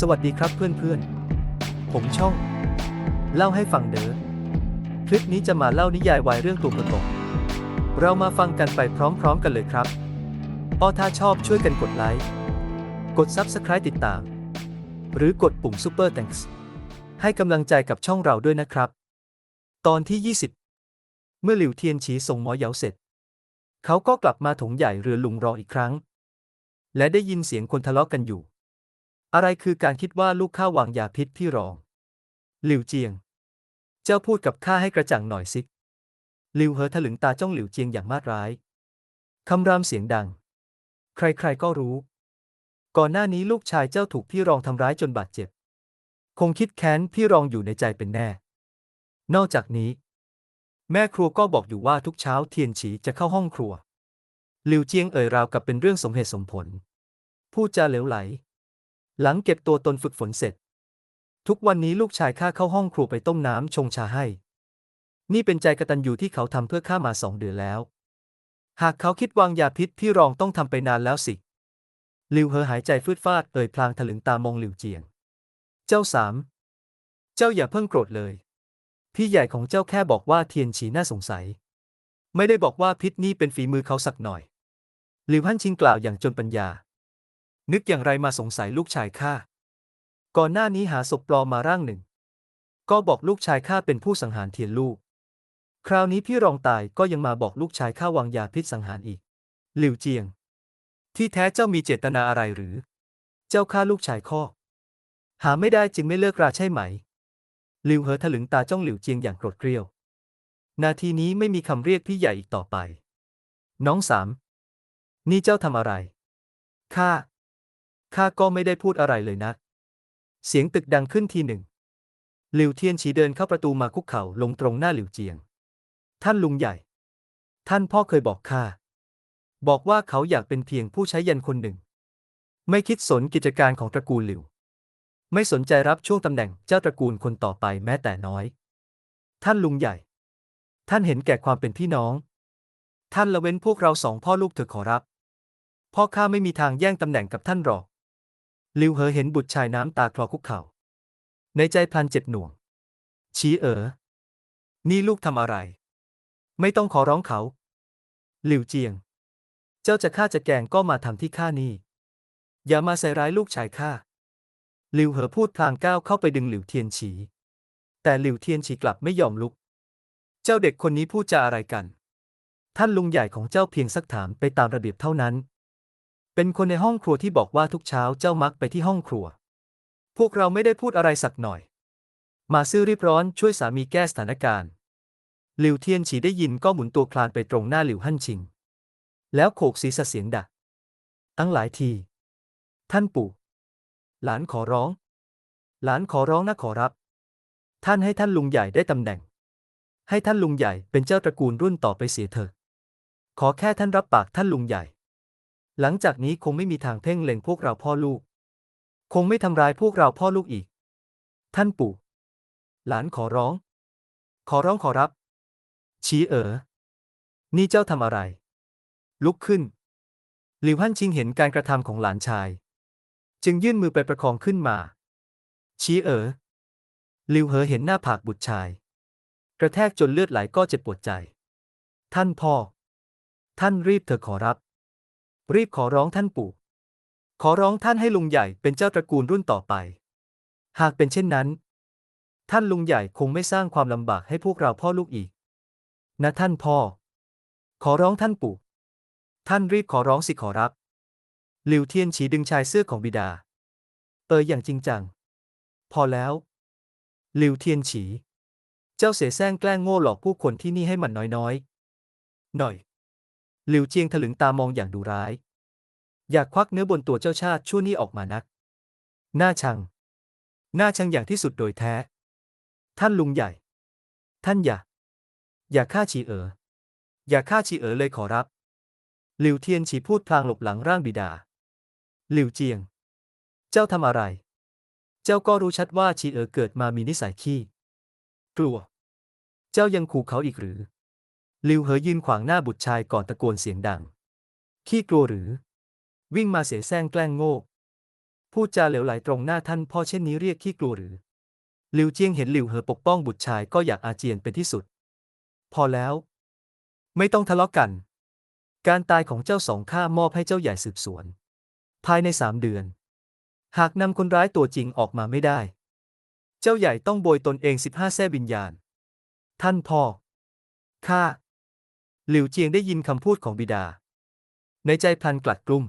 สวัสดีครับเพื่อนๆ ผมช่อง เล่าให้ฟังเด้อ คลิปนี้จะมาเล่านิยายวายเรื่องตัวประกบเรามาฟังกันไปพร้อมๆกันเลยครับออถ้าชอบช่วยกันกดไลค์ กด Subscribe ติดตาม หรือกดปุ่ม Super Thanks ให้กำลังใจกับช่องเราด้วยนะครับ ตอนที่ 20 เมื่อหลิวเทียนฉีส่งหมอเหยาเสร็จ เขาก็กลับมาถงใหญ่เรือลุงรออีกครั้ง และได้ยินเสียงคนทะเลาะกันอยู่ อะไรคือการคิดว่าลูกข้าวางยาพิษพี่รอง หลิวเจียง เจ้าพูดกับข้าให้กระจ่างหน่อยสิหลิวเหอถลึงตาจ้องหลิวเจียงอย่างมาดร้าย คำรามเสียงดัง ใครๆก็รู้ ก่อนหน้านี้ลูกชายเจ้าถูกพี่รองทำร้ายจนบาดเจ็บ คงคิดแค้นพี่รองอยู่ในใจเป็นแน่ นอกจากนี้ แม่ครัวก็บอกอยู่ว่าทุกเช้าเทียนฉีจะเข้าห้องครัวหลิวเจียงเอ่ยราวกับเป็นเรื่องสมเหตุสมผล พูดจาเหลวไหล หลังเก็บตัวตนฝึกฝนเสร็จ ทุกวันนี้ลูกชายข้าเข้าห้องครัวไปต้มน้ำชงชาให้ นี่เป็นใจกระตัญญูที่เขาทำเพื่อข้ามาสองเดือนแล้ว หากเขาคิดวางยาพิษพี่รองต้องทำไปนานแล้วสิหลิวเหอหายใจฟืดฟาดเอ่ยพลางถลึงตามองหลิวเจียง เจ้าสาม เจ้าอย่าเพิ่งโกรธเลย พี่ใหญ่ของเจ้าแค่บอกว่าเทียนฉีน่าสงสัย ไม่ได้บอกว่าพิษนี่เป็นฝีมือเขาสักหน่อย หลิวฮั่นชิงกล่าวอย่างจนปัญญา นึกอย่างไรมาสงสัยลูกชายข้า ก่อนหน้านี้หาศพปลอมมาร่างหนึ่ง ก็บอกลูกชายข้าเป็นผู้สังหารเทียนลูก คราวนี้พี่รองตายก็ยังมาบอกลูกชายข้าวางยาพิษสังหารอีก หลิวเจียง ที่แท้เจ้ามีเจตนาอะไรหรือ เจ้าฆ่าลูกชายข้อ หาไม่ได้จึงไม่เลิกราใช่ไหม หลิวเหอถลึงตาจ้องหลิวเจียงอย่างโกรธเกรี้ยว นาทีนี้ไม่มีคำเรียกพี่ใหญ่อีกต่อไป น้องสาม นี่เจ้าทำอะไร ข้า ข้าก็ไม่ได้พูดอะไรเลยนะ เสียงตึกดังขึ้นทีหนึ่ง หลิวเทียนฉีเดินเข้าประตูมาคุกเข่าลงตรงหน้าหลิวเจียง ท่านลุงใหญ่ ท่านพ่อเคยบอกข้า บอกว่าเขาอยากเป็นเพียงผู้ใช้ยันคนหนึ่ง ไม่คิดสนกิจการของตระกูลหลิว ไม่สนใจรับช่วงตำแหน่งเจ้าตระกูลคนต่อไปแม้แต่น้อย ท่านลุงใหญ่ ท่านเห็นแก่ความเป็นพี่น้อง ท่านละเว้นพวกเราสองพ่อลูกเถอะขอรับพ่อข้าไม่มีทางแย่งตำแหน่งกับท่านหรอก ลิวเหอเห็นบุตรชายน้ำตาคลอคุกเข่า ในใจพลันเจ็บหน่วง ชี้เอ๋อ นี่ลูกทำอะไร ไม่ต้องขอร้องเขา หลิวเจียง เจ้าจะฆ่าจะแกงก็มาทำที่ข้านี่ อย่ามาใส่ร้ายลูกชายข้าหลิวเหอพูดพลางก้าวเข้าไปดึงหลิวเทียนฉี แต่หลิวเทียนฉีกลับไม่ยอมลุก เจ้าเด็กคนนี้พูดจาอะไรกัน ท่านลุงใหญ่ของเจ้าเพียงสักถามไปตามระเบียบเท่านั้น เป็นคนในห้องครัวที่บอกว่าทุกเช้าเจ้ามักไปที่ห้องครัว พวกเราไม่ได้พูดอะไรสักหน่อย มาซื่อรีบร้อนช่วยสามีแก้สถานการณ์ หลิวเทียนฉีได้ยินก็หมุนตัวคลานไปตรงหน้าหลิวฮั่นชิง แล้วโขกศีรษะเสียงดังตั้งหลายที ท่านปู่ หลานขอร้อง หลานขอร้องนะขอรับ ท่านให้ท่านลุงใหญ่ได้ตำแหน่ง ให้ท่านลุงใหญ่เป็นเจ้าตระกูลรุ่นต่อไปเสียเถอะ ขอแค่ท่านรับปากท่านลุงใหญ่ หลังจากนี้คงไม่มีทางเพ่งเล็งพวกเราพ่อลูก คงไม่ทำร้ายพวกเราพ่อลูกอีก ท่านปู่ หลานขอร้อง ขอร้องขอรับ ชี้เอ๋อ นี่เจ้าทำอะไร ลุกขึ้น หลิวฮั่นชิงเห็นการกระทำของหลานชาย จึงยื่นมือไปประคองขึ้นมา ชี้เอ๋อหลิวเหอเห็นหน้าผากบุตรชาย กระแทกจนเลือดไหลก็เจ็บปวดใจ ท่านพ่อ ท่านรีบเถอะขอรับ รีบขอร้องท่านปู่ ขอร้องท่านให้ลุงใหญ่เป็นเจ้าตระกูลรุ่นต่อไป หากเป็นเช่นนั้น ท่านลุงใหญ่คงไม่สร้างความลำบากให้พวกเราพ่อลูกอีก นะท่านพ่อ ขอร้องท่านปู่ ท่านรีบขอร้องสิขอรับ หลิวเทียนฉีดึงชายเสื้อของบิดาเตยอย่างจริงจัง พอแล้ว หลิวเทียนฉี เจ้าเสแสร้งแกล้งโง่หลอกผู้คนที่นี่ให้มันน้อยๆ หน่อย หลิวเจียงถลึงตามองอย่างดูร้าย อยากควักเนื้อบนตัวเจ้าชาติชั่วนี้ออกมานัก หน้าชัง หน้าชังอย่างที่สุดโดยแท้ ท่านลุงใหญ่ ท่านอย่า อย่าฆ่าฉีเอ๋อ อย่าฆ่าฉีเอ๋อเลยขอรับ หลิวเทียนฉีพูดพลางหลบหลังร่างบิดา หลิวเจียง เจ้าทำอะไร เจ้าก็รู้ชัดว่าฉีเอ๋อเกิดมามีนิสัยขี้ กลัว เจ้ายังขู่เขาอีกหรือ ลิวเหอยืนขวางหน้าบุตรชายก่อนตะโกนเสียงดัง ขี้กลัวหรือ วิ่งมาเสียแซงแกล้งโง่ พูดจาเหลวไหลตรงหน้าท่านพ่อเช่นนี้เรียกขี้กลัวหรือหลิวเจียงเห็นหลิวเหอปกป้องบุตรชายก็อยากอาเจียนเป็นที่สุด พอแล้ว ไม่ต้องทะเลาะกัน การตายของเจ้าสองข้ามอบให้เจ้าใหญ่สืบสวน ภายในสามเดือน หากนำคนร้ายตัวจริงออกมาไม่ได้ เจ้าใหญ่ต้องโบยตนเองสิบห้าแส้วิญญาณ ท่านพ่อข้า หลิวเจียงได้ยินคำพูดของบิดา ในใจพลันกลัดกลุ้ม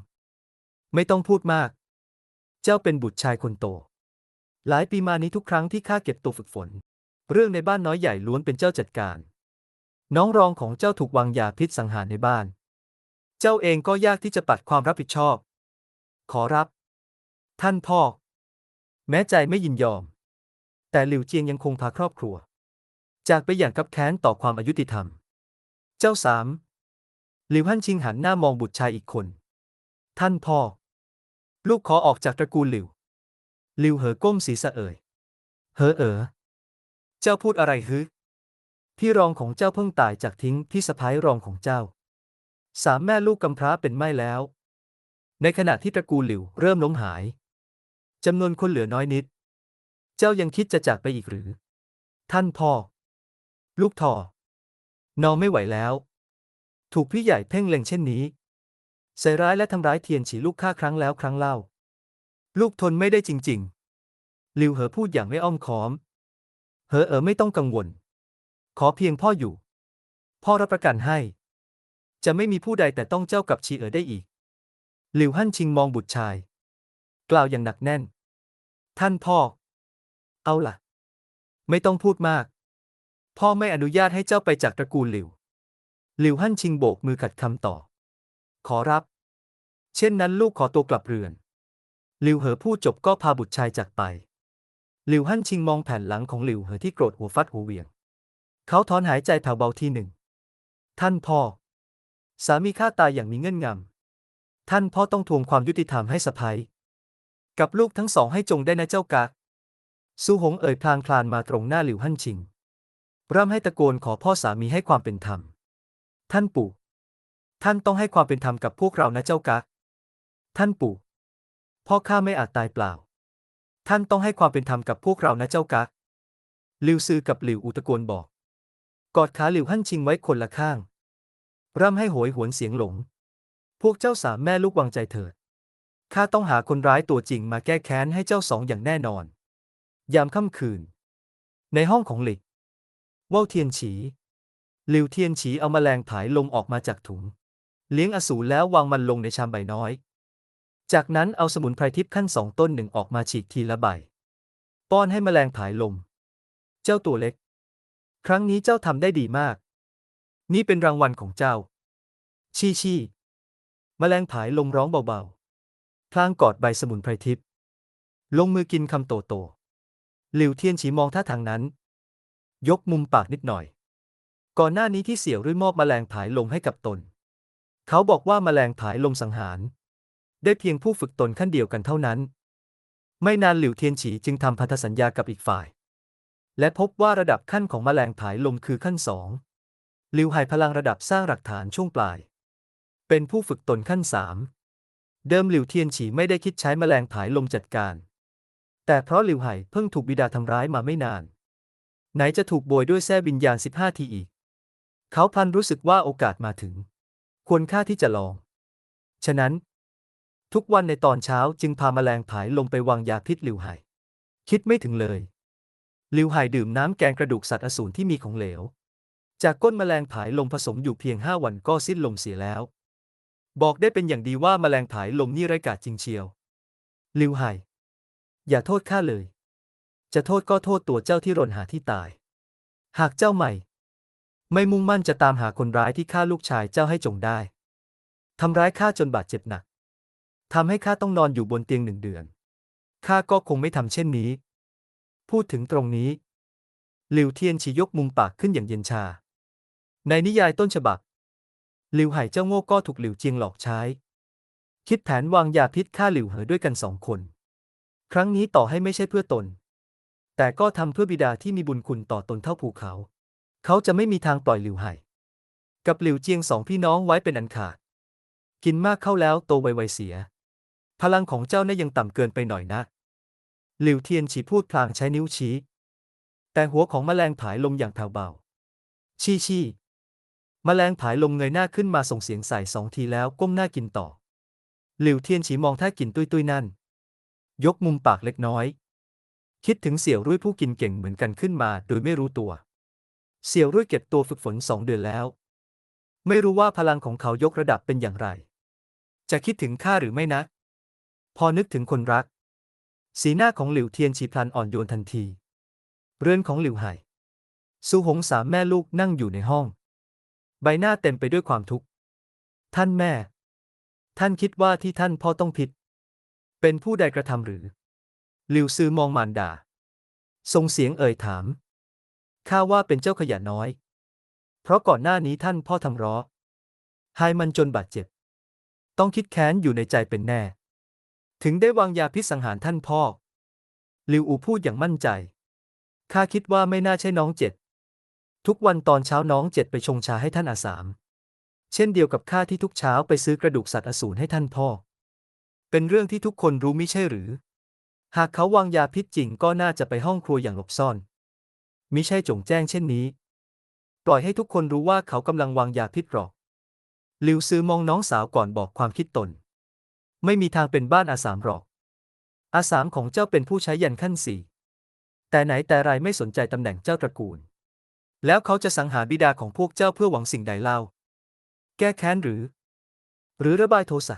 ไม่ต้องพูดมาก เจ้าเป็นบุตรชายคนโต หลายปีมานี้ทุกครั้งที่ข้าเก็บตัวฝึกฝน เรื่องในบ้านน้อยใหญ่ล้วนเป็นเจ้าจัดการ น้องรองของเจ้าถูกวางยาพิษสังหารในบ้าน เจ้าเองก็ยากที่จะปัดความรับผิดชอบ ขอรับ ท่านพ่อ แม้ใจไม่ยินยอม แต่หลิวเจียงยังคงพาครอบครัว จากไปอย่างกับแค้นต่อความอายุติธรรม เจ้าสามหลิวฮั่นชิงหันหน้ามองบุตรชายอีกคน ท่านพ่อ ลูกขอออกจากตระกูลหลิว หลิวเหอก้มศีรษะเอ่ย เหอเอ๋อ เจ้าพูดอะไรฮึ พี่รองของเจ้าเพิ่งตายจากทิ้งพี่สะพ้ายรองของเจ้า สามแม่ลูกกำพร้าเป็นไม่แล้ว ในขณะที่ตระกูลหลิวเริ่มล้มหายจำนวนคนเหลือน้อยนิด เจ้ายังคิดจะจากไปอีกหรือ ท่านพ่อ ลูกทอ นอนไม่ไหวแล้ว ถูกพี่ใหญ่เพ่งเล็งเช่นนี้ ใส่ร้ายและทำร้ายเทียนฉีลูกข้าครั้งแล้วครั้งเล่า ลูกทนไม่ได้จริง ๆ ลิวเหอพูดอย่างไม่อ้อมค้อม เหอเออไม่ต้องกังวล ขอเพียงพ่ออยู่ พ่อรับประกันให้ จะไม่มีผู้ใดแต่ต้องเจ้ากับชีเอ๋อได้อีก หลิวฮั่นชิงมองบุตรชาย กล่าวอย่างหนักแน่น ท่านพ่อ เอาล่ะ ไม่ต้องพูดมาก พ่อไม่อนุญาตให้เจ้าไปจากตระกูลหลิว หลิวฮั่นชิงโบกมือขัดคำต่อ ขอรับ เช่นนั้นลูกขอตัวกลับเรือน หลิวเหอพูดจบก็พาบุตรชายจากไป หลิวฮั่นชิงมองแผ่นหลังของหลิวเหอที่โกรธหัวฟัดหัวเวียง เขาถอนหายใจแผ่วเบาทีหนึ่ง ท่านพ่อ สามีข้าตายอย่างมีเงื่อนงำ ท่านพ่อต้องทวงความยุติธรรมให้สะพ้ยกับลูกทั้งสองให้จงได้นะเจ้ากากซูหงเอ่ยพลางคลานมาตรงหน้าหลิวฮั่นชิง ร่ำให้ตะโกนขอพ่อสามีให้ความเป็นธรรม ท่านปู่ ท่านต้องให้ความเป็นธรรมกับพวกเรานะเจ้ากากท่านปู่ พ่อข้าไม่อาจตายเปล่า ท่านต้องให้ความเป็นธรรมกับพวกเรานะเจ้ากากหลิวซือกับหลิวอูตะโกนบอก กอดขาหลิวฮั่นชิงไว้คนละข้าง ร่ำให้โหยหวนเสียงหลง พวกเจ้าสามแม่ลูกวางใจเถิด ข้าต้องหาคนร้ายตัวจริงมาแก้แค้นให้เจ้าสองอย่างแน่นอน ยามค่ำคืน ในห้องของหลิก ว่าวเทียนฉีหลิวเทียนฉีเอาแมลงผายลมออกมาจากถุง เลี้ยงอสูรแล้ววางมันลงในชามใบน้อย จากนั้นเอาสมุนไพรทิพย์ขั้นสองต้นหนึ่งออกมาฉีกทีละใบ ป้อนให้แมลงผายลม เจ้าตัวเล็ก ครั้งนี้เจ้าทำได้ดีมาก นี่เป็นรางวัลของเจ้า ชี่ชี่แมลงผายลมร้องเบาๆพลางกอดใบสมุนไพรทิพย์ลงมือกินคำโตโตหลิวเทียนฉีมองท่าทางนั้น ยกมุมปากนิดหน่อย ก่อนหน้านี้ที่เสี่ยวรุ่ยมอบแมลงผายลมให้กับตน เขาบอกว่าแมลงผายลมสังหาร ได้เพียงผู้ฝึกตนขั้นเดียวกันเท่านั้น ไม่นานหลิวเทียนฉีจึงทำพันธสัญญากับอีกฝ่าย และพบว่าระดับขั้นของแมลงผายลมคือขั้นสองหลิวไห่พลังระดับสร้างหลักฐานช่วงปลาย เป็นผู้ฝึกตนขั้นสามเดิมหลิวเทียนฉีไม่ได้คิดใช้แมลงผายลมจัดการ แต่เพราะหลิวไหเพิ่งถูกบิดาทำร้ายมาไม่นาน ไหนจะถูกโบยด้วยแส้วิญญาณ15ทีอีก เขาพลันรู้สึกว่าโอกาสมาถึง ควรค่าที่จะลอง ฉะนั้น ทุกวันในตอนเช้าจึงพาแมลงผายลมไปวางยาพิษหลิวไห่คิดไม่ถึงเลยหลิวไห่ดื่มน้ำแกงกระดูกสัตว์อสูรที่มีของเหลว จากก้นมแมลงผายลมผสมอยู่เพียงห้าวันก็สิ้นลมเสียแล้ว บอกได้เป็นอย่างดีว่าแมลงผายลมนี่ไร้กาจจริงเชียวหลิวไห่อย่าโทษข้าเลย จะโทษก็โทษตัวเจ้าที่รนหาที่ตาย หากเจ้าใหม่ ไม่มุ่งมั่นจะตามหาคนร้ายที่ฆ่าลูกชายเจ้าให้จงได้ทำร้ายข้าจนบาดเจ็บหนักทำให้ข้าต้องนอนอยู่บนเตียงหนึ่งเดือนข้าก็คงไม่ทำเช่นนี้ พูดถึงตรงนี้หลิวเทียนฉียกมุมปากขึ้นอย่างเย็นชา ในนิยายต้นฉบับหลิวไห่เจ้าโง่ก็ถูกหลิวเจียงหลอกใช้ คิดแผนวางยาพิษฆ่าหลิวเหอด้วยกันสองคน ครั้งนี้ต่อให้ไม่ใช่เพื่อตน แต่ก็ทำเพื่อบิดาที่มีบุญคุณต่อตนเท่าภูเขา เขาจะไม่มีทางปล่อยหลิวไห่ กับหลิวเจียงสองพี่น้องไว้เป็นอันขาด กินมากเข้าแล้วโตไวๆเสีย พลังของเจ้าน่ะยังต่ำเกินไปหน่อยนะ หลิวเทียนฉีพูดพลางใช้นิ้วชี้ แต่หัวของแมลงผายลมอย่างแผ่วเบา ชี่ชี่แมลงผายลมเงยหน้าขึ้นมาส่งเสียงใส่สองทีแล้วก้มหน้ากินต่อ หลิวเทียนฉีมองท่ากินตุยตุยนั่น ยกมุมปากเล็กน้อย คิดถึงเสี่ยวรุ่ยผู้กินเก่งเหมือนกันขึ้นมาโดยไม่รู้ตัว เสี่ยวรุ่ยเก็บตัวฝึกฝนสองเดือนแล้ว ไม่รู้ว่าพลังของเขายกระดับเป็นอย่างไร จะคิดถึงข้าหรือไม่นะ พอนึกถึงคนรัก สีหน้าของหลิวเทียนฉีพลันอ่อนโยนทันที เรือนของหลิวไห่ซูหงสามแม่ลูกนั่งอยู่ในห้อง ใบหน้าเต็มไปด้วยความทุกข์ ท่านแม่ ท่านคิดว่าที่ท่านพ่อต้องผิด เป็นผู้ใดกระทำหรือ หลิวซือมองมารดาส่งเสียงเอ่ยถาม ข้าว่าเป็นเจ้าขยะน้อย เพราะก่อนหน้านี้ท่านพ่อทำร้อหายมันจนบาดเจ็บ ต้องคิดแค้นอยู่ในใจเป็นแน่ ถึงได้วางยาพิษสังหารท่านพ่อลิวอูพูดอย่างมั่นใจ ข้าคิดว่าไม่น่าใช่น้องเจ็ด ทุกวันตอนเช้าน้องเจ็ดไปชงชาให้ท่านอาสาม เช่นเดียวกับข้าที่ทุกเช้าไปซื้อกระดูกสัตว์อสูรให้ท่านพ่อ เป็นเรื่องที่ทุกคนรู้มิใช่หรือ หากเขาวางยาพิษจริงก็น่าจะไปห้องครัวอย่างหลบซ่อน มิใช่จงแจ้งเช่นนี้ ปล่อยให้ทุกคนรู้ว่าเขากำลังวางยาพิษหรอก ลิวซือมองน้องสาวก่อนบอกความคิดตน ไม่มีทางเป็นบ้านอาสามหรอก อาสามของเจ้าเป็นผู้ใช้ยันขั้นสี่แต่ไหนแต่ไรไม่สนใจตำแหน่งเจ้าตระกูล แล้วเขาจะสังหารบิดาของพวกเจ้าเพื่อหวังสิ่งใดเล่า แก้แค้นหรือ หรือระบายโทสะ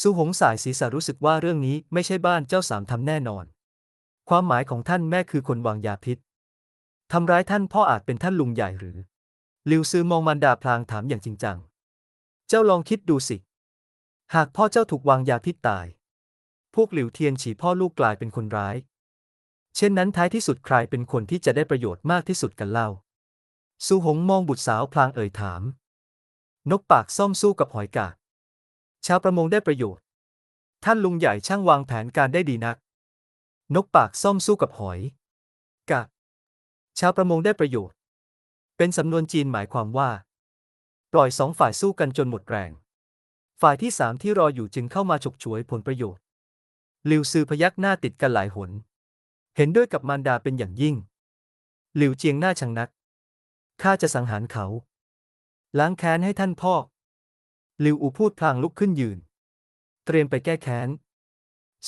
สุหงสายศีรษะรู้สึกว่าเรื่องนี้ไม่ใช่บ้านเจ้าสามทำแน่นอน ความหมายของท่านแม่คือคนวางยาพิษทำร้ายท่านพ่ออาจเป็นท่านลุงใหญ่หรือ ลิวซือมองมารดาพลางถามอย่างจริงจัง เจ้าลองคิดดูสิ หากพ่อเจ้าถูกวางยาพิษตาย พวกหลิวเทียนฉีพ่อลูกกลายเป็นคนร้าย เช่นนั้นท้ายที่สุดใครเป็นคนที่จะได้ประโยชน์มากที่สุดกันเล่าซูหงมองบุตรสาวพลางเอ่ยถาม นกปากซ่อมสู้กับหอยกาบ ชาวประมงได้ประโยชน์ ท่านลุงใหญ่ช่างวางแผนการได้ดีนัก นกปากซ่อมสู้กับหอยกาบชาวประมงได้ประโยชน์ เป็นสำนวนจีนหมายความว่า ปล่อยสองฝ่ายสู้กันจนหมดแรง ฝ่ายที่สามที่รออยู่จึงเข้ามาฉกฉวยผลประโยชน์ลิวซือพยักหน้าติดกันหลายหน เห็นด้วยกับมารดาเป็นอย่างยิ่ง หลิวเจียงหน้าชังนัก ข้าจะสังหารเขา ล้างแค้นให้ท่านพ่อ ลิวอูพูดพลางลุกขึ้นยืน เตรียมไปแก้แค้น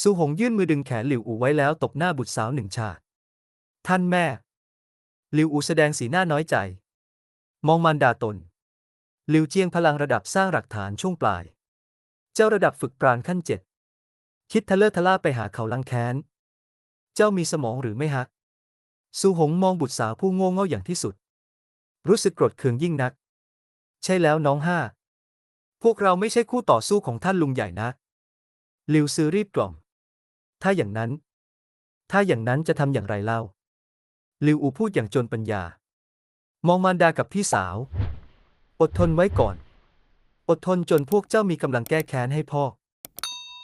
ซูหงยื่นมือดึงแขนหลิวอูไว้แล้วตบหน้าบุตรสาวหนึ่งฉาก ท่านแม่ หลิวอูแสดงสีหน้าน้อยใจ มองมารดาตน หลิวเจียงพลังระดับสร้างหลักฐานช่วงปลาย เจ้าระดับฝึกปราณขั้นเจ็ด คิดทะเลอะทะล่าไปหาเขาลังแค้น เจ้ามีสมองหรือไม่ฮักซูหงมองบุตรสาวผู้โง่เง่าอย่างที่สุด รู้สึกโกรธเคืองยิ่งนัก ใช่แล้วน้องห้า พวกเราไม่ใช่คู่ต่อสู้ของท่านลุงใหญ่นะ ลิวซือรีบกล่อม ถ้าอย่างนั้น ถ้าอย่างนั้นจะทำอย่างไรเล่า ลิวอูพูดอย่างจนปัญญา มองมารดากับพี่สาว อดทนไว้ก่อน อดทนจนพวกเจ้ามีกำลังแก้แค้นให้พ่อ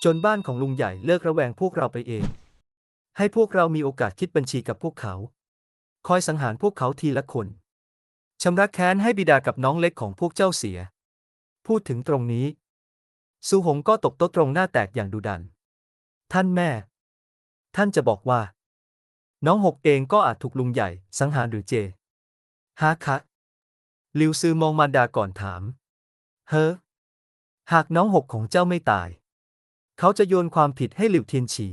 จนบ้านของลุงใหญ่เลิกระแวงพวกเราไปเอง ให้พวกเรามีโอกาสคิดบัญชีกับพวกเขา คอยสังหารพวกเขาทีละคนชำระแค้นให้บิดากับน้องเล็กของพวกเจ้าเสีย พูดถึงตรงนี้ซูหงก็ตบโต๊ะตรงหน้าแตกอย่างดุดัน ท่านแม่ ท่านจะบอกว่า น้องหกเองก็อาจถูกลุงใหญ่ สังหารหรือเจฮะคะลิวซือมองมารดาก่อนถาม เฮ้อ หากน้องหกของเจ้าไม่ตาย เขาจะโยนความผิดให้หลิวเทียนฉี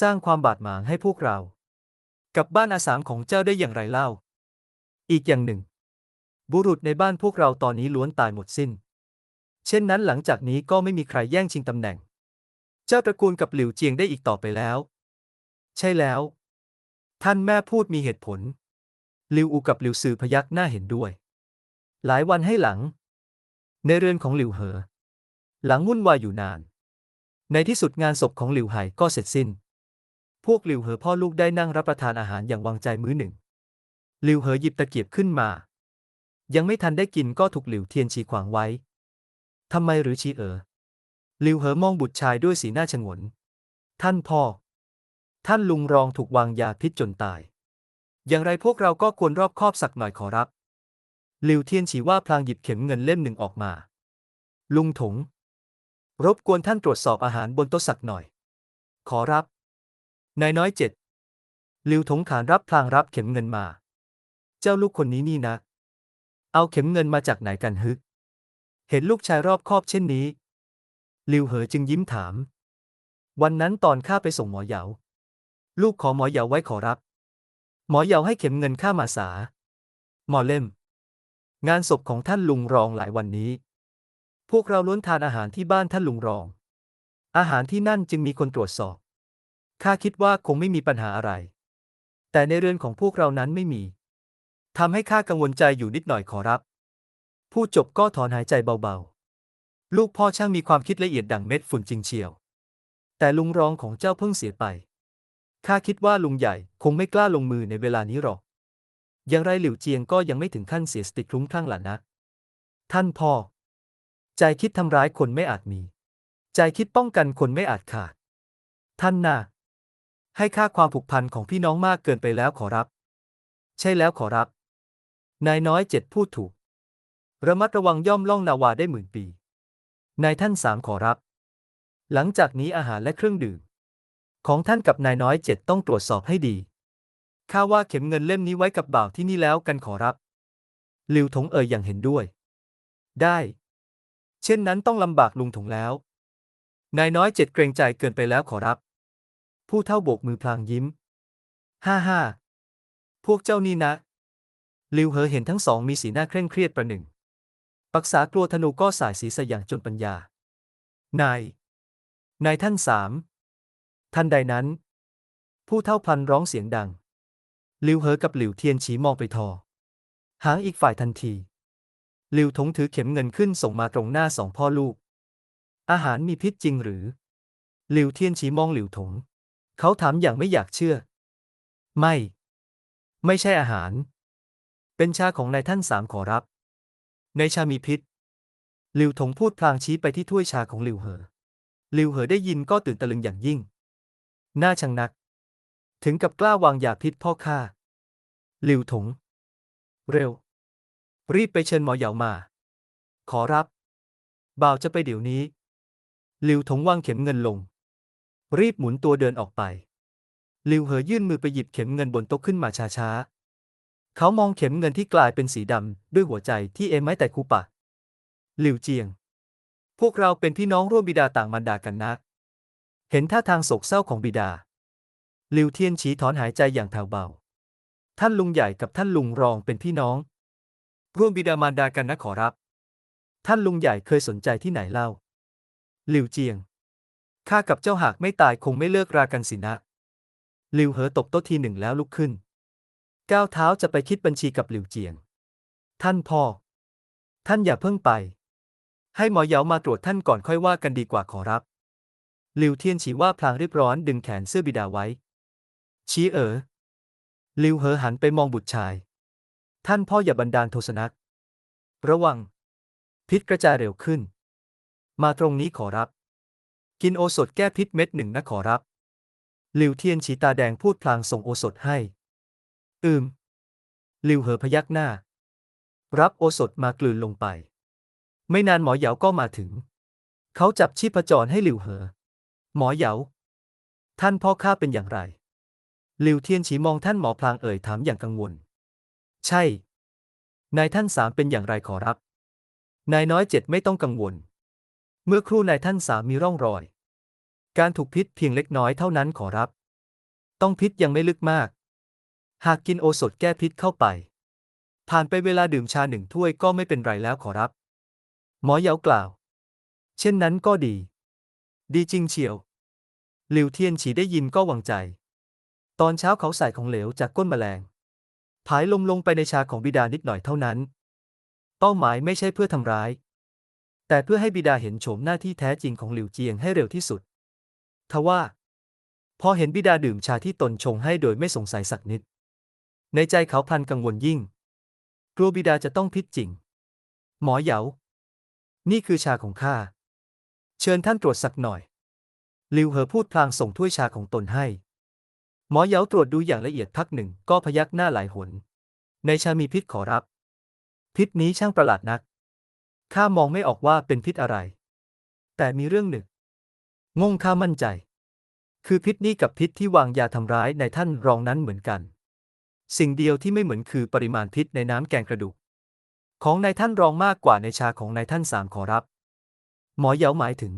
สร้างความบาดหมางให้พวกเรา กับบ้านอาสามของเจ้าได้อย่างไรเล่า อีกอย่างหนึ่ง บุรุษในบ้านพวกเราตอนนี้ล้วนตายหมดสิ้น เช่นนั้นหลังจากนี้ก็ไม่มีใครแย่งชิงตำแหน่ง เจ้าตระกูลกับหลิวเจียงได้อีกต่อไปแล้ว ใช่แล้ว ท่านแม่พูดมีเหตุผล หลิวอูกับหลิวซือพยักหน้าเห็นด้วย หลายวันให้หลัง ในเรือนของหลิวเหอ หลังวุ่นวายอยู่นาน ในที่สุดงานศพของหลิวไห่ก็เสร็จสิ้น พวกหลิวเหอพ่อลูกได้นั่งรับประทานอาหารอย่างวางใจมื้อหนึ่งหลิวเหอหยิบตะเกียบขึ้นมา ยังไม่ทันได้กินก็ถูกหลิวเทียนชีขวางไว้ ทำไมหรือชีเอ๋อลิวเหอมองบุตรชายด้วยสีหน้าฉงน ท่านพ่อ ท่านลุงรองถูกวางยาพิษจนตาย อย่างไรพวกเราก็ควรรอบคอบสักหน่อยขอรับลิวเทียนฉีว่าพลางหยิบเข็มเงินเล่มหนึ่งออกมา ลุงถง รบกวนท่านตรวจสอบอาหารบนโต๊ะสักหน่อย ขอรับ นายน้อยเจ็ดลิวถงขานรับพลางรับเข็มเงินมา เจ้าลูกคนนี้นี่นะ เอาเข็มเงินมาจากไหนกันฮึ เห็นลูกชายรอบคอบเช่นนี้ ลิวเหอจึงยิ้มถาม วันนั้นตอนข้าไปส่งหมอเหยา ลูกขอหมอเหยาไว้ขอรับ หมอเหยาให้เข็มเงินข้ามาสา หมอเล่ม งานศพของท่านลุงรองหลายวันนี้ พวกเราล้วนทานอาหารที่บ้านท่านลุงรอง อาหารที่นั่นจึงมีคนตรวจสอบ ข้าคิดว่าคงไม่มีปัญหาอะไร แต่ในเรือนของพวกเรานั้นไม่มีทำให้ข้ากังวลใจอยู่นิดหน่อยขอรับ พูดจบก็ถอนหายใจเบาๆ ลูกพ่อช่างมีความคิดละเอียดดังเม็ดฝุ่นจริงเชียว แต่ลุงรองของเจ้าเพิ่งเสียไป ข้าคิดว่าลุงใหญ่คงไม่กล้าลงมือในเวลานี้หรอก อย่างไรหลิวเจียงก็ยังไม่ถึงขั้นเสียสติคลุ้มคลั่งหล่ะนะ ท่านพ่อ ใจคิดทำร้ายคนไม่อาจมี ใจคิดป้องกันคนไม่อาจขาด ท่านน่ะ ให้ค่าความผูกพันของพี่น้องมากเกินไปแล้วขอรับ ใช่แล้วขอรับ นายน้อยเจ็ดพูดถูก ระมัดระวังย่อมล่องนาวาได้หมื่นปี นายท่านสามขอรับ หลังจากนี้อาหารและเครื่องดื่ม ของท่านกับนายน้อยเจ็ดต้องตรวจสอบให้ดี ข้าว่าเข็มเงินเล่มนี้ไว้กับบ่าวที่นี่แล้วกันขอรับ ลิวถงเอ่ยอย่างเห็นด้วย ได้ เช่นนั้นต้องลำบากลุงถงแล้ว นายน้อยเจ็ดเกรงใจเกินไปแล้วขอรับ ผู้เท่าโบกมือพลางยิ้มห้าห้าพวกเจ้านี่นะลิวเหอเห็นทั้งสองมีสีหน้าเคร่งเครียดประหนึ่ง ปักษากลัวธนูก็สายสีสอย่างจนปัญญา นาย นายท่านสาม ท่านใดนั้น ผู้เท่าพันร้องเสียงดังลิวเหอกับหลิวเทียนฉีมองไปทอ หางอีกฝ่ายทันทีลิวทงถือเข็มเงินขึ้นส่งมาตรงหน้าสองพ่อลูก อาหารมีพิษจริงหรือลิวเทียนฉีมองหลิวถงเขาถามอย่างไม่อยากเชื่อ ไม่ ไม่ใช่อาหาร เป็นชาของนายท่านสามขอรับ ในชามีพิษ หลิวถงพูดพลางชี้ไปที่ถ้วยชาของหลิวเหอ หลิวเหอได้ยินก็ตื่นตะลึงอย่างยิ่ง น่าชังนัก ถึงกับกล้าวางยาพิษพ่อข้า หลิวถง เร็ว รีบไปเชิญหมอเหยามา ขอรับ บ่าวจะไปเดี๋ยวนี้ หลิวถงวางเข็มเงินลง รีบหมุนตัวเดินออกไป หลิวเหอยื่นมือไปหยิบเข็มเงินบนโต๊ะขึ้นมาช้าๆ เขามองเข็มเงินที่กลายเป็นสีดำ ด้วยหัวใจที่เอมไม้แต่คูปะ หลิวเจียง พวกเราเป็นพี่น้องร่วมบิดาต่างมารดากันนะเห็นท่าทางโศกเศร้าของบิดา หลิวเทียนฉีถอนหายใจอย่างแผ่วเบา ท่านลุงใหญ่กับท่านลุงรองเป็นพี่น้อง ร่วมบิดามารดากันนะขอรับ ท่านลุงใหญ่เคยสนใจที่ไหนเล่า หลิวเจียง ข้ากับเจ้าหากไม่ตายคงไม่เลิกรากันสินะ หลิวเหอตบโต๊ะทีหนึ่งแล้วลุกขึ้น ก้าวเท้าจะไปคิดบัญชีกับหลิวเจียง ท่านพ่อ ท่านอย่าเพิ่งไป ให้หมอเหยามาตรวจท่านก่อนค่อยว่ากันดีกว่าขอรับ หลิวเทียนฉีว่าพลางรีบร้อนดึงแขนเสื้อบิดาไว้ ชี้เอ๋อลิวเหอหันไปมองบุตรชาย ท่านพ่ออย่าบันดาลโทสนัก ระวัง พิษกระจายเร็วขึ้น มาตรงนี้ขอรับ กินโอสถแก้พิษเม็ดหนึ่งนะขอรับ หลิวเทียนฉีตาแดงพูดพลางส่งโอสถให้ อืมลิวเหอพยักหน้า รับโอสถมากลืนลงไป ไม่นานหมอเหยาก็มาถึง เขาจับชีพจรให้ลิวเหอ หมอเหยา ท่านพ่อข้าเป็นอย่างไรลิวเทียนฉีมองท่านหมอพลางเอ่ยถามอย่างกังวล ใช่ นายท่านสามเป็นอย่างไรขอรับ นายน้อยเจ็ดไม่ต้องกังวล เมื่อครู่นายท่านสามมีร่องรอย การถูกพิษเพียงเล็กน้อยเท่านั้นขอรับ ต้องพิษยังไม่ลึกมาก หากกินโอสถแก้พิษเข้าไป ผ่านไปเวลาดื่มชาหนึ่งถ้วยก็ไม่เป็นไรแล้วขอรับ หมอเหยากล่าว เช่นนั้นก็ดี ดีจริงเฉียวหลิวเทียนฉีได้ยินก็วังใจ ตอนเช้าเขาใส่ของเหลวจากก้นแมลง ผายลมลงไปในชาของบิดานิดหน่อยเท่านั้น เป้าหมายไม่ใช่เพื่อทำร้าย แต่เพื่อให้บิดาเห็นโฉมหน้าที่แท้จริงของหลิวเจียงให้เร็วที่สุดทว่า พอเห็นบิดาดื่มชาที่ตนชงให้โดยไม่สงสัยสักนิด ในใจเขาพันกังวลยิ่ง กลัวบิดาจะต้องพิษจริง หมอเหยา นี่คือชาของข้า เชิญท่านตรวจสักหน่อย ลิวเหอพูดพลางส่งถ้วยชาของตนให้ หมอเหยาตรวจดูอย่างละเอียดพักหนึ่งก็พยักหน้าหลายหน ในชามีพิษขอรับ พิษนี้ช่างประหลาดนัก ข้ามองไม่ออกว่าเป็นพิษอะไร แต่มีเรื่องหนึ่งงงข้ามั่นใจ คือพิษนี้กับพิษที่วางยาทำร้ายในท่านรองนั้นเหมือนกัน สิ่งเดียวที่ไม่เหมือนคือปริมาณพิษในน้ำแกงกระดูก ของนายท่านรองมากกว่าในชาของนายท่านสามขอรับ หมอเหยาหมายถึง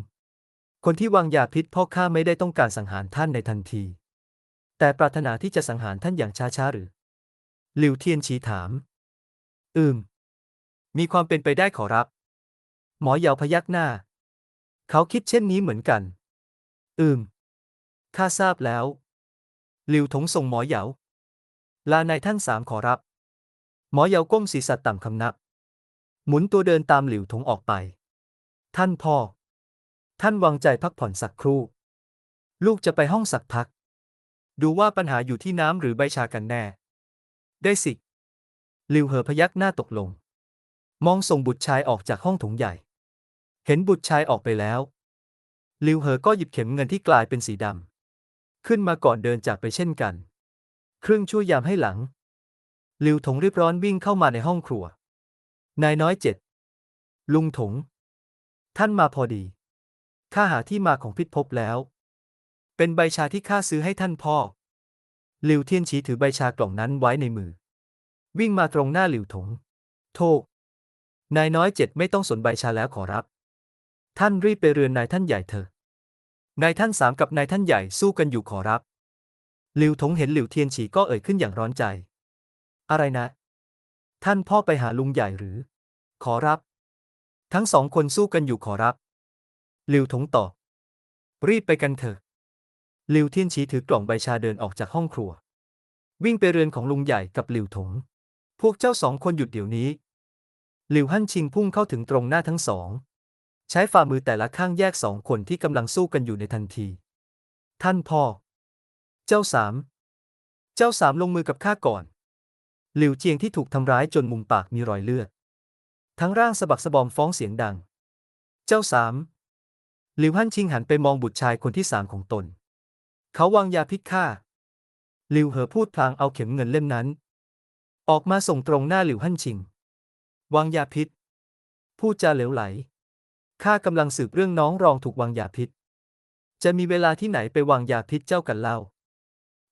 คนที่วางยาพิษพ่อข้าไม่ได้ต้องการสังหารท่านในทันที แต่ปรารถนาที่จะสังหารท่านอย่างช้าๆหรือ หลิวเทียนฉีถาม อืม มีความเป็นไปได้ขอรับ หมอเหยาพยักหน้า เขาคิดเช่นนี้เหมือนกัน อืมข้าทราบแล้ว หลิวถงส่งหมอเหยา ลานายท่านสามขอรับ หมอเยาก้มศีรษะต่ำคำนับ หมุนตัวเดินตามหลิวถงออกไป ท่านพ่อ ท่านวางใจพักผ่อนสักครู่ ลูกจะไปห้องสักพัก ดูว่าปัญหาอยู่ที่น้ำหรือใบชากันแน่ ได้สิ หลิวเหอพยักหน้าตกลง มองส่งบุตรชายออกจากห้องถงใหญ่ เห็นบุตรชายออกไปแล้วหลิวเหอก็หยิบเข็มเงินที่กลายเป็นสีดำขึ้นมาก่อนเดินจากไปเช่นกัน เครึ่องช่วยยามให้หลังหลิวถงรีบร้อนวิ่งเข้ามาในห้องครัว นายน้อยเจ็ด ลุงถง ท่านมาพอดี ข้าหาที่มาของพิษพบแล้ว เป็นใบชาที่ข้าซื้อให้ท่านพ่อหลิวเทียนฉีถือใบชากล่องนั้นไว้ในมือ วิ่งมาตรงหน้าหลิวถง โทษ นายน้อยเจ็ดไม่ต้องสนใบชาแล้วขอรับ ท่านรีบไปเรือนนายท่านใหญ่เถอะ นายท่านสามกับนายท่านใหญ่สู้กันอยู่ขอรับ หลิวถงเห็นหลิวเทียนฉีก็เอ่ยขึ้นอย่างร้อนใจ อะไรนะ ท่านพ่อไปหาลุงใหญ่หรือ ขอรับ ทั้งสองคนสู้กันอยู่ขอรับ หลิวถงตอบ รีบไปกันเถอะ หลิวเทียนฉีถือกล่องใบชาเดินออกจากห้องครัว วิ่งไปเรือนของลุงใหญ่กับหลิวถง พวกเจ้าสองคนหยุดเดี๋ยวนี้ หลิวฮั่นชิงพุ่งเข้าถึงตรงหน้าทั้งสอง ใช้ฝ่ามือแต่ละข้างแยกสองคนที่กำลังสู้กันอยู่ในทันที ท่านพ่อ เจ้าสาม เจ้าสามลงมือกับข้าก่อน หลิวเจียงที่ถูกทำร้ายจนมุมปากมีรอยเลือด ทั้งร่างสะบักสะบอมฟ้องเสียงดัง เจ้าสาม หลิวฮั่นชิงหันไปมองบุตรชายคนที่สามของตน เขาวางยาพิษฆ่าหลิวเหอพูดพลางเอาเข็มเงินเล่มนั้น ออกมาส่งตรงหน้าหลิวฮั่นชิง วางยาพิษ พูดจาเหลวไหล ข้ากำลังสืบเรื่องน้องรองถูกวางยาพิษจะมีเวลาที่ไหนไปวางยาพิษเจ้ากันเล่า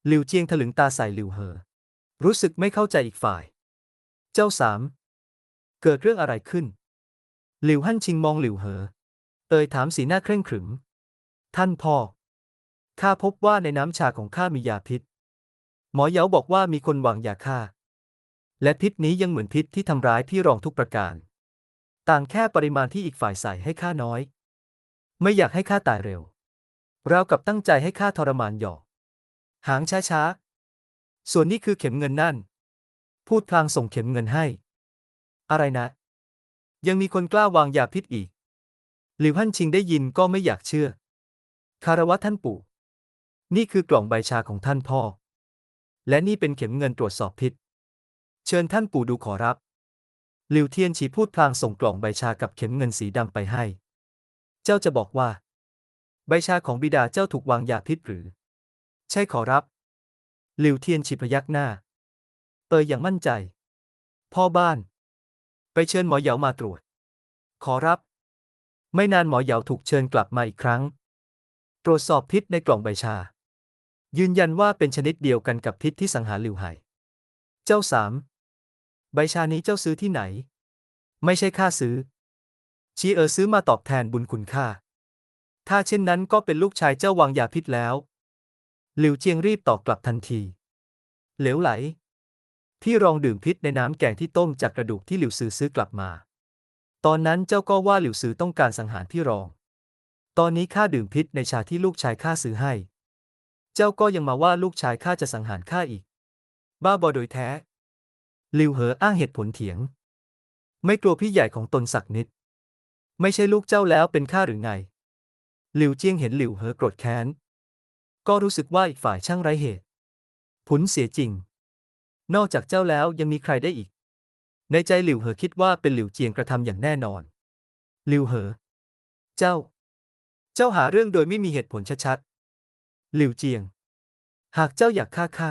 หลิวเจียงถลึงตาใส่หลิวเหอ รู้สึกไม่เข้าใจอีกฝ่าย เจ้าสาม เกิดเรื่องอะไรขึ้น หลิวฮั่นชิงมองหลิวเหอ เอ่ยถามสีหน้าเคร่งขรึม ท่านพ่อ ข้าพบว่าในน้ำชาของข้ามียาพิษ หมอเยาบอกว่ามีคนวางยาฆ่า และพิษนี้ยังเหมือนพิษที่ทำร้ายพี่รองทุกประการ ต่างแค่ปริมาณที่อีกฝ่ายใส่ให้ข้าน้อย ไม่อยากให้ข้าตายเร็ว เราวกับตั้งใจให้ข้าทรมานหยอก หางช้าๆ ส่วนนี้คือเข็มเงินนั่น พูดพลางส่งเข็มเงินให้ อะไรนะ ยังมีคนกล้าวางยาพิษอีก หลิวฮั่นชิงได้ยินก็ไม่อยากเชื่อ คารวะท่านปู่ นี่คือกล่องใบชาของท่านพ่อ และนี่เป็นเข็มเงินตรวจสอบพิษ เชิญท่านปู่ดูขอรับ หลิวเทียนฉีพูดพลางส่งกล่องใบชากับเข็มเงินสีดำไปให้ เจ้าจะบอกว่า ใบชาของบิดาเจ้าถูกวางยาพิษหรือ ใช่ขอรับ หลิวเทียนฉีพยักหน้าเอ่ยอย่างมั่นใจ พ่อบ้าน ไปเชิญหมอเหยามาตรวจ ขอรับ ไม่นานหมอเหยาถูกเชิญกลับมาอีกครั้ง ตรวจสอบพิษในกล่องใบชา ยืนยันว่าเป็นชนิดเดียวกันกับพิษที่สังหารหลิวไห่เจ้าสาม ใบชานี้เจ้าซื้อที่ไหน ไม่ใช่ข้าซื้อ ชีเออซื้อมาตอบแทนบุญคุณข้าถ้าเช่นนั้นก็เป็นลูกชายเจ้าวางยาพิษแล้ว หลิวเจียงรีบตอบกลับทันที เหลวไหล พี่รองดื่มพิษในน้ำแกงที่ต้มจากกระดูกที่หลิวซือซื้อกลับมา ตอนนั้นเจ้าก็ว่าหลิวซือต้องการสังหารพี่รอง ตอนนี้ข้าดื่มพิษในชาที่ลูกชายข้าซื้อให้ เจ้าก็ยังมาว่าลูกชายข้าจะสังหารข้าอีก บ้าบอโดยแท้หลิวเหออ้างเหตุผลเถียง ไม่กลัวพี่ใหญ่ของตนสักนิด ไม่ใช่ลูกเจ้าแล้วเป็นข้าหรือไงหลิวเจียงเห็นหลิวเหอโกรธแค้น ก็รู้สึกว่าอีกฝ่ายช่างไร้เหตุผลเสียจริง นอกจากเจ้าแล้วยังมีใครได้อีก ในใจหลิวเหอคิดว่าเป็นหลิวเจียงกระทำอย่างแน่นอน หลิวเหอ เจ้า เจ้าหาเรื่องโดยไม่มีเหตุผลชัดๆ หลิวเจียง หากเจ้าอยากฆ่าข้า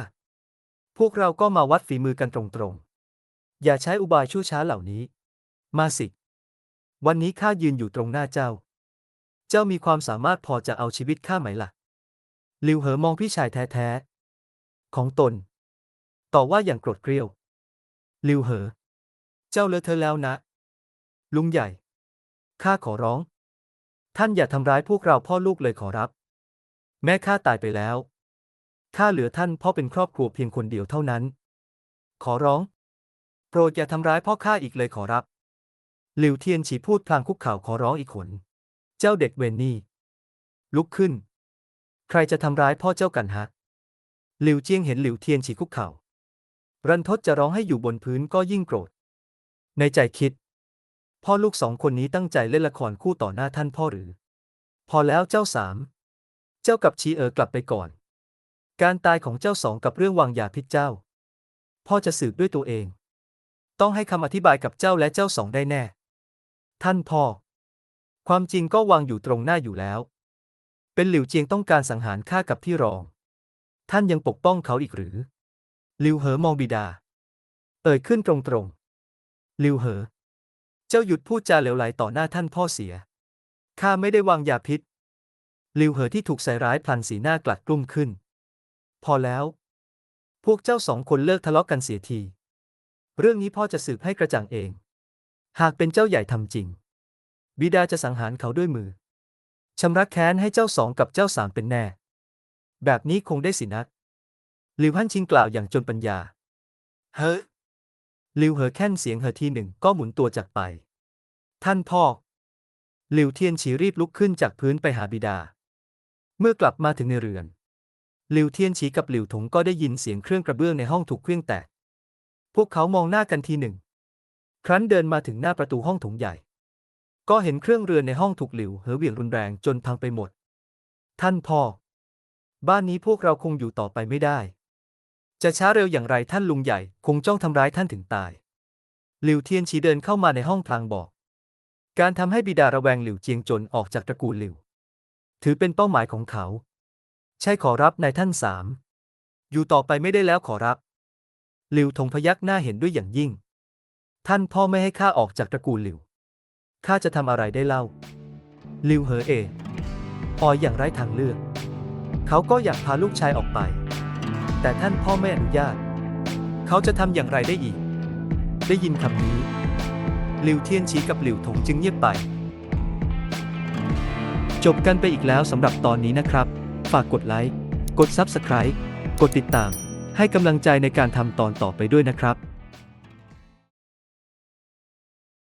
พวกเราก็มาวัดฝีมือกันตรงๆ อย่าใช้อุบายชั่วช้าเหล่านี้ มาสิ วันนี้ข้ายืนอยู่ตรงหน้าเจ้า เจ้ามีความสามารถพอจะเอาชีวิตข้าไหมล่ะ ลิวเหอมองพี่ชายแท้ๆ ของตน ต่อว่าอย่างโกรธเกรี้ยว ลิวเหอ เจ้าเลอะเทอะแล้วนะ ลุงใหญ่ ข้าขอร้อง ท่านอย่าทำร้ายพวกเราพ่อลูกเลยขอรับ แม่ข้าตายไปแล้ว ข้าเหลือท่านพ่อเป็นครอบครัวเพียงคนเดียวเท่านั้น ขอร้อง โปรดอย่าทำร้ายพ่อข้าอีกเลยขอรับหลิวเทียนฉีพูดพลางคุกเข่าขอร้องอีกขน เจ้าเด็กเวนนี่ ลุกขึ้น ใครจะทำร้ายพ่อเจ้ากันฮะ หลิวเจียงเห็นหลิวเทียนฉีคุกเข่า รันทดจะร้องให้อยู่บนพื้นก็ยิ่งโกรธ ในใจคิด พ่อลูกสองคนนี้ตั้งใจเล่นละครคู่ต่อหน้าท่านพ่อหรือ พอแล้วเจ้าสาม เจ้ากับชีเอ๋อกลับไปก่อน การตายของเจ้าสองกับเรื่องวางยาพิษเจ้า พ่อจะสืบด้วยตัวเอง ต้องให้คำอธิบายกับเจ้าและเจ้าสองได้แน่ ท่านพ่อ ความจริงก็วางอยู่ตรงหน้าอยู่แล้ว เป็นหลิวเจียงต้องการสังหารข้ากับที่รอง ท่านยังปกป้องเขาอีกหรือ หลิวเหอมองบิดา เอ่ยขึ้นตรงๆหลิวเหอ เจ้าหยุดพูดจาเหลวไหลต่อหน้าท่านพ่อเสีย ข้าไม่ได้วางยาพิษ หลิวเหอที่ถูกใส่ร้ายพลันสีหน้ากลัดกลุ้มขึ้น พอแล้ว พวกเจ้าสองคนเลิกทะเลาะกันเสียที เรื่องนี้พ่อจะสืบให้กระจ่างเอง หากเป็นเจ้าใหญ่ทำจริง บิดาจะสังหารเขาด้วยมือ ชำระแค้นให้เจ้าสองกับเจ้าสามเป็นแน่ แบบนี้คงได้สินะหลิวฮั่นชิงกล่าวอย่างจนปัญญา เฮ้ยหลิวเหอแค่นเสียงเหอทีหนึ่งก็หมุนตัวจากไป ท่านพ่อหลิวเทียนฉีรีบลุกขึ้นจากพื้นไปหาบิดา เมื่อกลับมาถึงในเรือนหลิวเทียนฉีกับหลิวถงก็ได้ยินเสียงเครื่องกระเบื้องในห้องถูกเครื่องแตก พวกเขามองหน้ากันทีหนึ่ง ครั้นเดินมาถึงหน้าประตูห้องโถงใหญ่ ก็เห็นเครื่องเรือนในห้องถูกหลิวเหอเหวี่ยงรุนแรงจนพังไปหมด ท่านพ่อ บ้านนี้พวกเราคงอยู่ต่อไปไม่ได้ จะช้าเร็วอย่างไรท่านลุงใหญ่คงจ้องทำร้ายท่านถึงตาย หลิวเทียนฉีเดินเข้ามาในห้องพลางบอก การทำให้บิดาระแวงหลิวเจียงจนออกจากตระกูลหลิว ถือเป็นเป้าหมายของเขา ใช่ขอรับนายท่านสาม อยู่ต่อไปไม่ได้แล้วขอรับ หลิวทงพยักหน้าเห็นด้วยอย่างยิ่ง ท่านพ่อไม่ให้ข้าออกจากตระกูลหลิว ข้าจะทำอะไรได้เล่าหลิวเหอเอออยอย่างไร้ทางเลือก เขาก็อยากพาลูกชายออกไป แต่ท่านพ่อไม่อนุญาต เขาจะทำอย่างไรได้อีก ได้ยินคำนี้หลิวเทียนชี้กับหลิวถงจึงเงียบไป จบกันไปอีกแล้วสำหรับตอนนี้นะครับ ฝากกดไลค์ กด Subscribe กดติดตาม ให้กำลังใจในการทำตอนต่อไปด้วยนะครับ